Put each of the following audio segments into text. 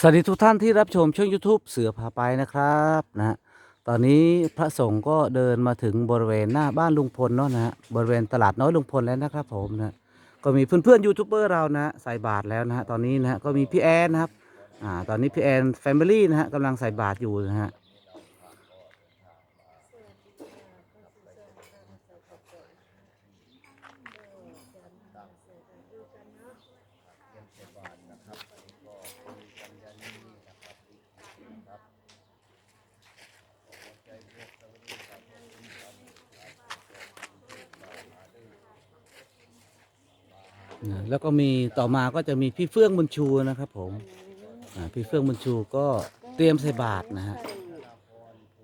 สวัสดีทุกท่านที่รับชมช่อง YouTube เสือพาไปนะครับนะตอนนี้พระสงฆ์ก็เดินมาถึงบริเวณหน้าบ้านลุงพลเนาะนะฮะบริเวณตลาดน้อยลุงพลแล้วนะครับผมนะก็มีเพื่อนเพื่อนยูทูบเบอร์เรานะฮะใส่บาตรแล้วนะฮะตอนนี้นะฮะก็มีพี่แอนนะครับอ่าตอนนี้พี่แอนแฟมิลี่นะฮะกำลังใส่บาตรอยู่นะฮะ นะแล้วก็มีต่อมาก็จะมีพี่เฟื่องบุญชูนะครับ ผมอ่าพี่เฟื่องบุญชูก็เตรียมใส่บาตรนะฮะ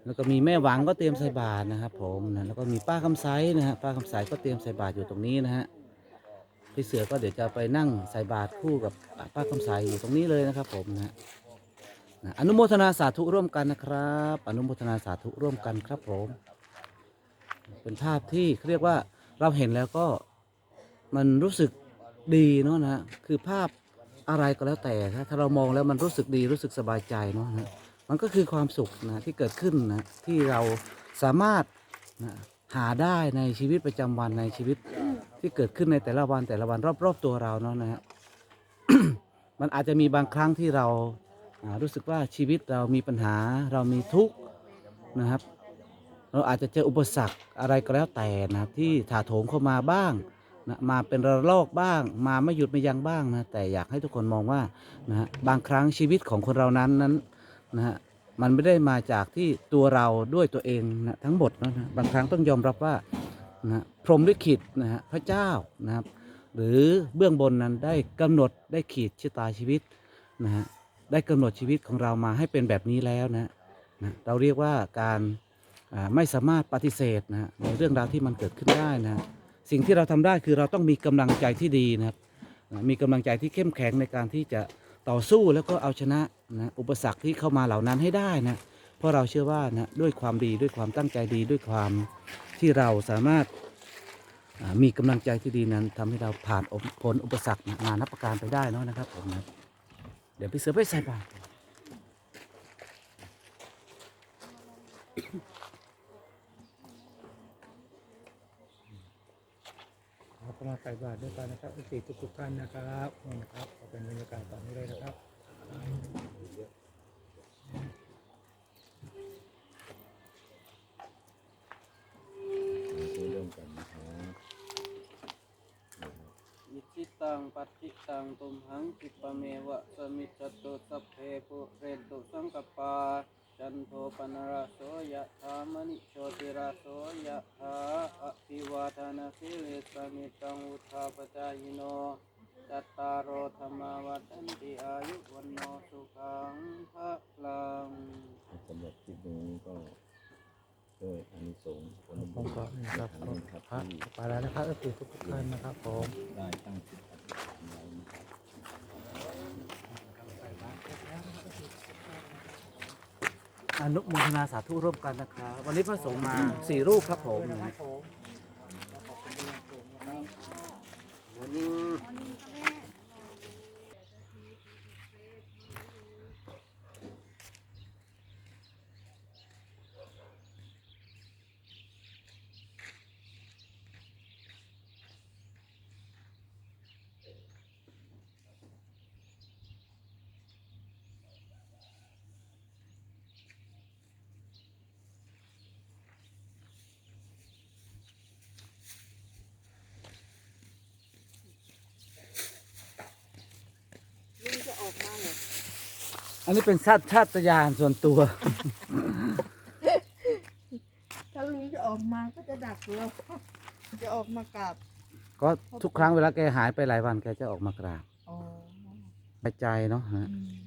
แล้วก็มีแม่หวังก็เตรียมใส่บาตรนะครับ ผมนะแล้วก็มีป้าคำไซนะฮะป้าคำไซก็เตรียมใส่บาตรอยู่ตรงนี้นะฮะพี่เสือก็เดี๋ยวจะไปนั่งใส่บาตรคู่กับป้าคำไซอยู่ตรงนี้เลยนะครับ ผมนะฮะนะอนุโมทนาสาธุร่วมกันนะครับ อนุโมทนาสาธุร่วมกันครับผม เป็นภาพที่เรียกว่าเราเห็นแล้วก็มันรู้สึก ดีเนาะนะคือภาพอะไรก็แล้วแต่ถ้าถ้าเรามองแล้วมันรู้สึกดีรู้สึกสบายใจเนาะนะมันก็คือความสุขนะที่เกิดขึ้นนะที่เราสามารถนะหาได้ในชีวิตประจำวันในชีวิตที่เกิดขึ้นในแต่ละวันแต่ละวันรอบๆตัวเราเนาะนะฮะมันอาจจะมีบางครั้งที่เรารู้สึกว่าชีวิตเรามีปัญหาเรามีทุกข์นะครับ เราอาจจะเจออุปสรรคอะไรก็แล้วแต่นะครับที่ถาโถมเข้ามาบ้าง นะมาเป็นระลอกบ้าง มาไม่หยุดไม่ยั้งบ้างนะแต่อยากให้ทุกคนมองว่านะฮะบางครั้งชีวิตของคนเรานั้นนั้นนะฮะมันไม่ได้มาจากที่ตัวเราด้วยตัวเองนะทั้งหมดนะนะบางครั้งต้องยอมรับว่านะฮะพรหมลิขิตนะฮะพระเจ้านะครับ หรือเบื้องบนนั้นได้กำหนดได้ขีดชะตาชีวิตนะฮะได้กำหนดชีวิตของเรามาให้เป็นแบบนี้แล้วนะนะเราเรียกว่าการไม่สามารถปฏิเสธนะฮะในเรื่องราวที่มันเกิดขึ้นได้นะ สิ่งที่เราทำได้คือเราต้องมีกำลังใจที่ดีนะครับ มีกำลังใจที่เข้มแข็งในการที่จะต่อสู้แล้วก็เอาชนะนะอุปสรรคที่เข้ามาเหล่านั้นให้ได้นะเพราะเราเชื่อว่านะด้วยความดีด้วยความตั้งใจดีด้วยความที่เราสามารถมีกำลังใจที่ดีนั้นทำให้เราผ่านพ้นอุปสรรคนานับประการไปได้เนะนะครับผมนะเดี๋ยวพี่เสือไปใส่บาตร เรามาใส่บาตรด้วยกันนะครับทุกสี่ทุกทุกท่านนะครับนี่นะครับเป็นบรรยากาศตอนนี้เลยนะครับอิชิตังปัติตังตุมหังคิปะเมวะสมิจตุสัพเพปุเรตุสังกปา จันโทปนราโสยะธามณิโชติราโสยะธาอภิวาทนาสิลิสนิตังวุธาปจายโนจัตตารโอธรรมาวัฏันติอายุวันโนสุขังภะลังสำหรับคลิปนี้ก็ด้วยอานิสงส์ผลผบุมญก็นี่ครับทั้งนั้นครับพระที่ไปแล้วนะครับทุกสี่ทุกทุกๆท่านนะครับผมได้ตั้งจิตอธิษฐานไว้นะครับ อนุโมทนาสาธุร่วมกันนะครับ วันนี้พระสงฆ์มาสี่รูปครับผม นนี้เป็นชาติชาติยานส่วนตัว ถ้าลุงจะออกมาก็จะดักเราจะออกมากราบก็ทุกครั้งเวลาแกหายไปหลายวันแกจะออกมากราบอ๋อสบายใจเนาะฮะ อืม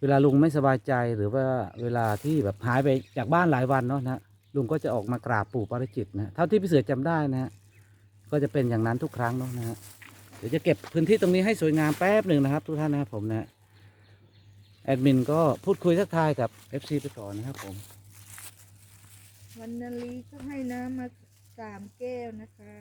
เวลาลุงไม่สบายใจหรือว่าเวลาที่แบบหายไปจากบ้านหลายวันเนาะนะลุงก็จะออกมากราบปู่ปาริจิตนะเท่าที่พี่เสือจำได้นะฮะก็จะเป็นอย่างนั้นทุกครั้งเนาะนะฮะเดี๋ยวจะเก็บพื้นที่ตรงนี้ให้สวยงามแป๊บหนึ่งนะครับ ทุกท่านนะครับผมนะฮะ แอดมินก็พูดคุยทักทายกับ FC ไปก่อนนะครับผม วันนาลีก็ให้น้ำมาสามแก้วนะคะ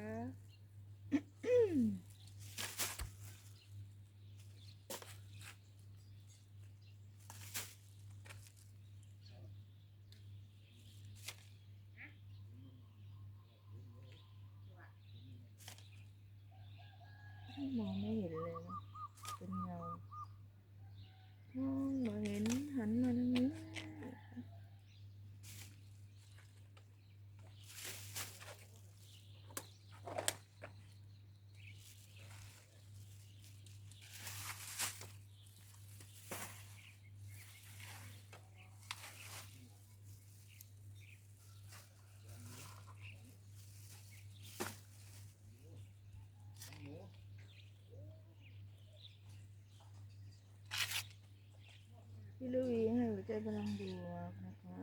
มองไม่เห็นเลยนะเป็นเงา มองไม่เห็นหันมาทางนี้ พี่ลุยให้หัวใจพลังบวกนะคะ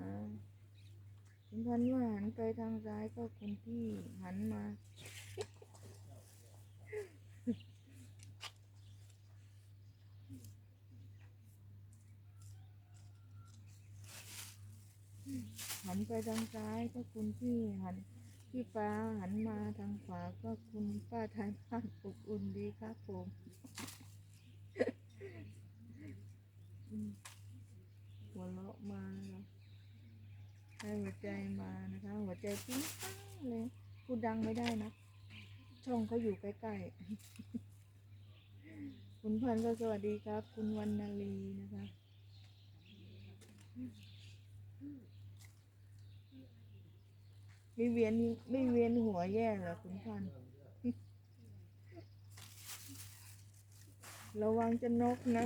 คุณพันว่าหันไปทางซ้ายก็คุณพี่หันมาหันไปทางซ้ายก็คุณพี่หันพี่ฟ้าหันมาทางขวาก็คุณป้าทายบ้านอบอุ่นดีครับผมอืม วเราะมานะคะให้หัวใจมานะคะ หัวใจปิ้งปังเลยพูดดังไม่ได้นะ ช่องเขาอยู่ใกล้ๆ คุณพันธ์ก็สวัสดีครับ คุณวันนาลีนะคะไม่เวียนไม่เวียนหัวแย่เหรอคุณพันธ์ระวังจะนกนะ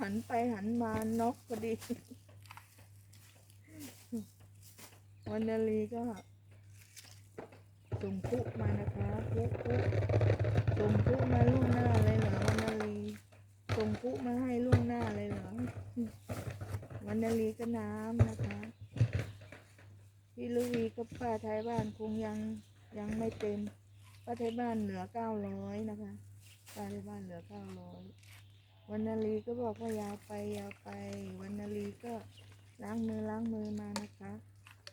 หันไปหันมานกพอดี วันนาลีก็ส่งปุ๊มานะคะปุ๊ปุ๊ส่งปุ๊มาล่วงหน้าเลยเหรอวันนาลีส่งปุ๊มาให้ล่วงหน้าเลยเหรอวันนาลีก็น้ำนะคะพี่ลุวีกับป้าไทยบ้านคงยังยังไม่เต็มป้าไทยบ้านเหลือเก้าร้อยนะคะป้าไทยบ้านเหลือเก้าร้อย วันนาลีก็บอกว่ายาวไปยาวไปวันนาลีก็ล้างมือล้างมือมานะคะ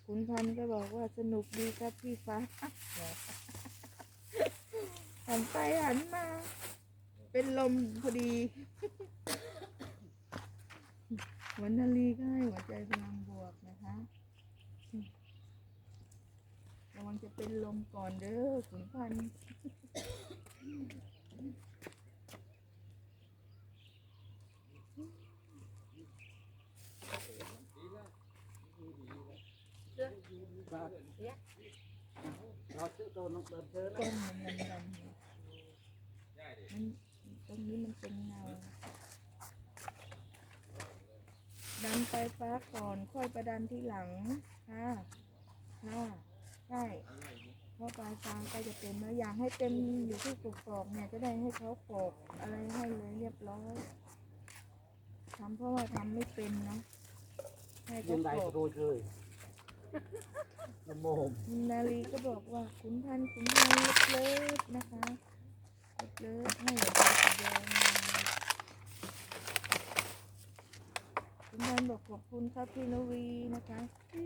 คุณพันก็บอกว่าสนุกดีครับพี่ฟ้าหันไปหันมา เป็นลมพอดีวันนาลีก็ให้หัวใจพลังบวกนะคะระวังจะเป็นลมก่อนเด้อขุนพัน ธุ์ต้นมันดำๆมันตรงนี้มันเป็นเงาดันไปฟ้าก่อนค่อยประดันที่หลังค่ะค่ะใช่เพราะปลายทางก็จะเต็มแล้วอยากให้เต็มอยู่ที่กกอกเนี่ยจะได้ให้เขาปอกอะไรให้เลยเรียบร้อยทำเพราะว่าทำไม่เป็นเนาะให้เขาปอกเลยน้ำ โมมนาลีก็บอกว่าขุนพันขุนพันเลิศนะคะเลิศให้หัวใจสีแดงขุนพันบอกขอบคุณครับพี่นวีนะคะ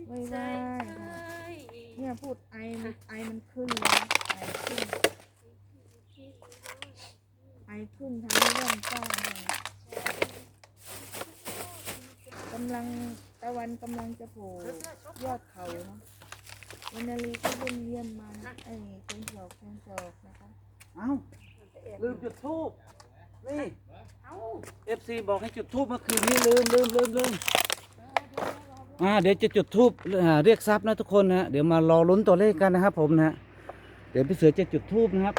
ไว้ไว้ค่ะเนี่ยพูดไอมันไอมันขึ้นเลยนะไอขึ้นไอขึ้นทั้งเรื่องก้าเลยกำลังตะวันกำลังจะโผล่ยอดเขาเนาะ วันนาลีก็เยี่ยมเยี่ยมมานะไอ้เชิงศอกเชิงศอกนะคะเอ้าลืมจุดทูบนี่เอฟซีบอกให้จุดทูบเมื่อคืนนี้ลืมลืมลืมลืมอ่าเดี๋ยวจะจุดทูบเรียกทรัพย์นะทุกคนนะเดี๋ยวมารอลุ้นตัวเลขกันนะครับ ผมนะฮะเดี๋ยวพี่เสือจะจุดทูบนะครับ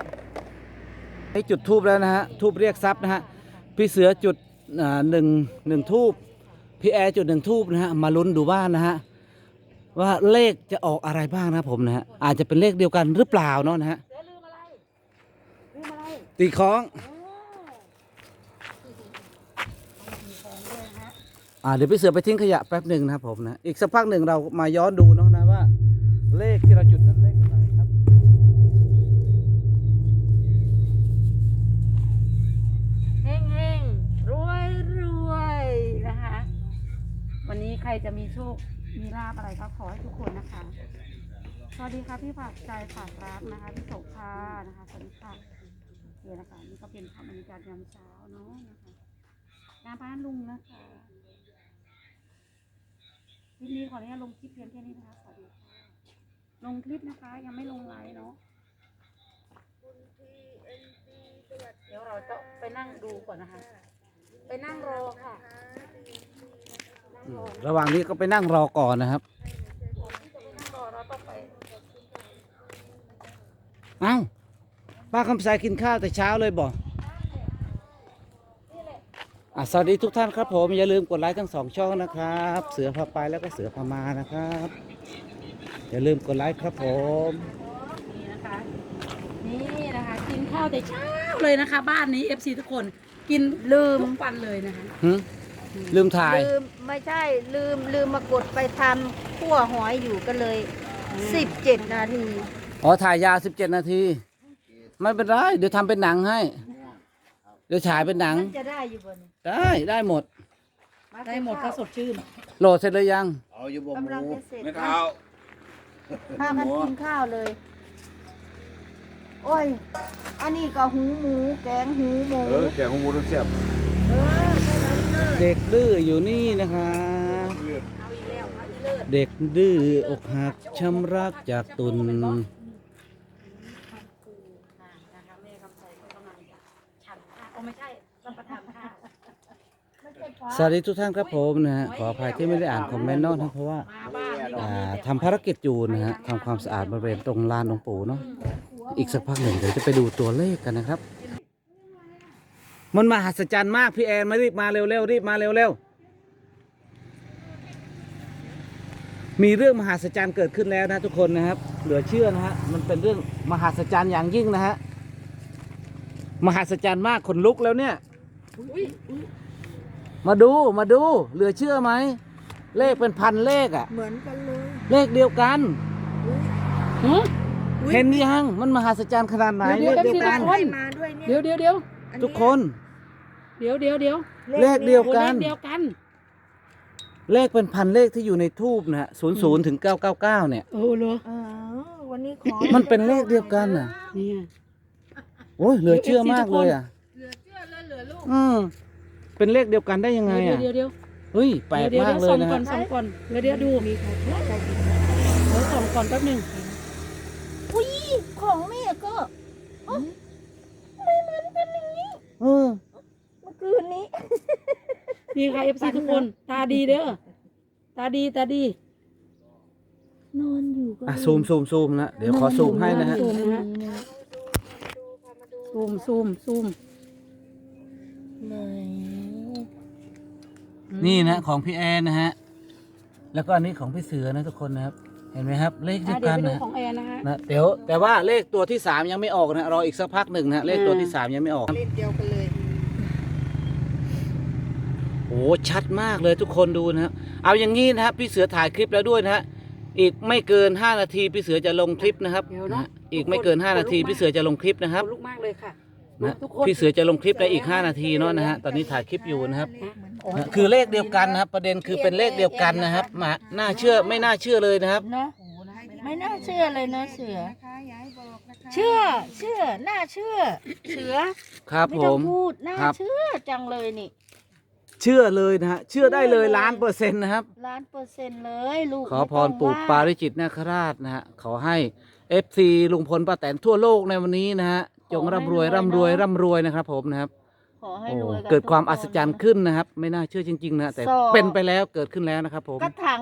ให้จุดทูบแล้วนะฮะทูบเรียกทรัพย์นะฮะพี่เสือจุดอ่าหนึ่งหนึ่งทูบพี่แอร์จุดหนึ่งทูบนะฮะมาลุ้นดูบ้านนะฮะ ว่าเลขจะออกอะไรบ้างนะผมนะฮะอาจจะเป็นเลขเดียวกันหรือเปล่าเนาะนะฮะเสือลืมอะไรลืมอะไรตีคล้องอ่าเดี๋ยวพี่เสือไปทิ้งขยะแป๊บหนึ่งนะครับผมนะอีกสักพักหนึ่งเรามาย้อนดูเนาะนะว่า เลขที่เราจุดนั้นเลขอะไรครับ เฮงเฮงรวยรวยนะคะ วันนี้ใครจะมีโชค มีลาบอะไรก็ขอให้ทุกคนนะคะ สวัสดีค่ะพี่ฝากใจฝากรับนะคะพี่โสภานะคะสวัสดีค่ะนี่นะคะนี่ก็เป็นภาพบรรยากาศยามเช้าเนาะนะคะงานบ้านลุงนะคะคลิปนี้ขออนุญาตลงคลิปเพียงแค่นี้นะคะสวัสดีค่ะลงคลิปนะคะ ยังไม่ลงไลน์เนาะเดี๋ยวเราจะไปนั่งดูก่อนนะคะ ไปนั่งรอค่ะนั่ง รอระหว่างนี้ก็ไปนั่งรอก่อนนะครับจะไปนั่งรอเราต้องไปเอ้าป้าคำสายกินข้าวแต่เช้าเลยบอกอะสวัสดีทุกท่านครับผม อย่าลืมกดไลค์ทั้งสองช่องนะครับ เสือพาไปแล้วก็เสือพามานะครับ อย่าลืมกดไลค์ครับผม นี่นะคะ นี่นะคะกินข้าวแต่เช้าเลยนะคะ บ้านนี้ FC ทุกคนกินลืมทุกวันเลยนะคะหึ ลืมถ่าย ลืมไม่ใช่ลืมลืมมากดไปทำขั่วหอยอยู่ก็เลย 17 นาที อ๋อ ถ่ายยาว17 นาที ไม่เป็นไร เดี๋ยวทำเป็นหนังให้ เดี๋ยวฉายเป็นหนังมันจะได้อยู่บนได้ได้หมด ได้หมดก็สดชื่น โหลดเสร็จเลยยัง เอาอยู่บ่หกำลังมูจะเสร็จไม่เท้าพากันกินข้าวเลย โอ้ย อันนี้ก็หูหมู แกงหูหมู เออแกงของหมูต้องเสียบ เออแค่นั้น เด็กดื้ออยู่นี่นะครับเด็กดื้ออกหักช้ำรักจากตุนสวัสดีทุกท่านครับผมนะฮะขออภัยที่ไม่ได้อ่านคอมเมนต์นอกนะเพราะว่ามาบ้านนี่ก็อ่าทำภารกิจอยู่นะฮะทำความสะอาดบริเวณตรงลานหลวงปู่เนาะอีกสักพักหนึ่งเดี๋ยวจะไปดูตัวเลขกันนะครับ มันมหัศจรรย์มาก พี่แอนมารีบมาเร็วๆรีบมาเร็วๆมีเรื่องมหัศจรรย์เกิดขึ้นแล้วนะทุกคนนะครับ เหลือเชื่อนะฮะมันเป็นเรื่องมหัศจรรย์อย่างยิ่งนะฮะมหัศจรรย์มากขนลุกแล้วเนี่ยอุ๊ยอุ๊ยมาดูมาดู เหลือเชื่อไหมเลขเป็นพันเลขอะเหมือนกันเลยเลขเดียวกันฮะเห็นยังมันมหัศจรรย์ขนาดไหนเดี๋เลยวขเดียวกันเดี๋ยวให้มาด้วยเนี่ยเดี๋ยวเดี๋ยวเดี๋ยว อัทุกคน เดี๋ยวเดี๋ยวเดี๋ยวเลขเดียวโอ้กัเลนขเดียวกัน เลขเป็นพันเลขที่อยู่ในทูบนะฮะศูนย์ศูนย์ถึงเก้าเก้าเก้าเนี่ย โอ้เหรอเออวันนี้ขอมันเป็นเลขเดียวกันน่ะ เนี่ยโอ้ยเหลือเชื่อมากเลยอะเหลือเชื่อแล้วเหลือลูกอืมเป็นเลขเดียวกันได้ยังไงเดี๋ยวอะเดี๋ยวเดี๋ยวเฮ้ยแปลกเดี๋ยวมากเดี๋ยวเลยส่องนะก่อฮะนส่องก่อนเดี๋ยวเดี๋ยวดูมีใครช่วยใจดีเดี๋ยวส่องก่อนแป๊บหนึงอุ้ยของแม่ก็ เออเมื่อคืนนี้ นี่ค่ะเอฟซีทุกคน ตาดีเด้อตาดีตาดีนอนอยู่ก็อะซูมซูมซูมนะ เดี๋ยวขอซูมให้นะฮะ ซูมนะฮะซูมซูมซูมไหนนี่นะ ของพี่แอนนะฮะ แล้วก็อันนี้ของพี่เสือนะทุกคนนะครับ เห็นไหมครับเลขเดีอะยวเดี๋ยวกันไปดูนะฮะของแอนนะฮะนะเดี๋ยวแต่ว่าเลขตัวที่สามยังไม่ออกนะรออีกสักพักหนึ่งนะฮะเลขตัวที่สามยังไม่ออก เล่นเดียวกันเลยโอ้ชัดมากเลยทุกคนดูนะครับเอาอย่างนี้นะครับพี่เสือถ่ายคลิปแล้วด้วยนะฮะอีกไม่เกิน 5 นาทีพี่เสือจะลงคลิปนะครับเดี๋ยวนะนะฮะอีกไม่เกิน 5 นาทีพี่เสือจะลงคลิปนะครับขนลุกมากเลยค่ะนะทุกคนพี่เสือจะลงคลิปในอีก 5 นาทีเนาะนะฮะตอนนี้ถ่ายคลิปอยู่นะครับโอ้ยนะ คือเลขเดียวกันนะครับ ประเด็นคือเป็นเลขเดียวกันนะครับมาน่าเชื่อไม่น่าเชื่อเลยนะครับ เนาะโอ้โหนะไม่น่าเชื่อเลยนะเสือนะคะย้ายบอกนะคะเชื่อเชื่อน่าเชื่อ เสือครับไม่ผต้องมพูดน่าครับ เชื่อจังเลยนี่เชื่อเลยนะฮะเชื่อได้เลยล้านเปอร์เซ็นต์นะครับ ล้านเปอร์เซ็นต์เลยลูกขอพรไม่ต้ปู่งว่ปาริจิตนาคราชนะฮะขอให้เอฟซีลุงพลป้าแตนทั่วโลกในวันนี้นะฮะจงร่ำรวยร่ำรวยร่ำรวยนะครับผมนะครับ ขอให้โอ้รวยนเกิดความทุกอัศจรรย์นะขึ้นนะครับ ไม่น่าเชื่อจริงๆนะแต่สองเป็นไปแล้วเกิดขึ้นแล้วนะครับผม กระถาง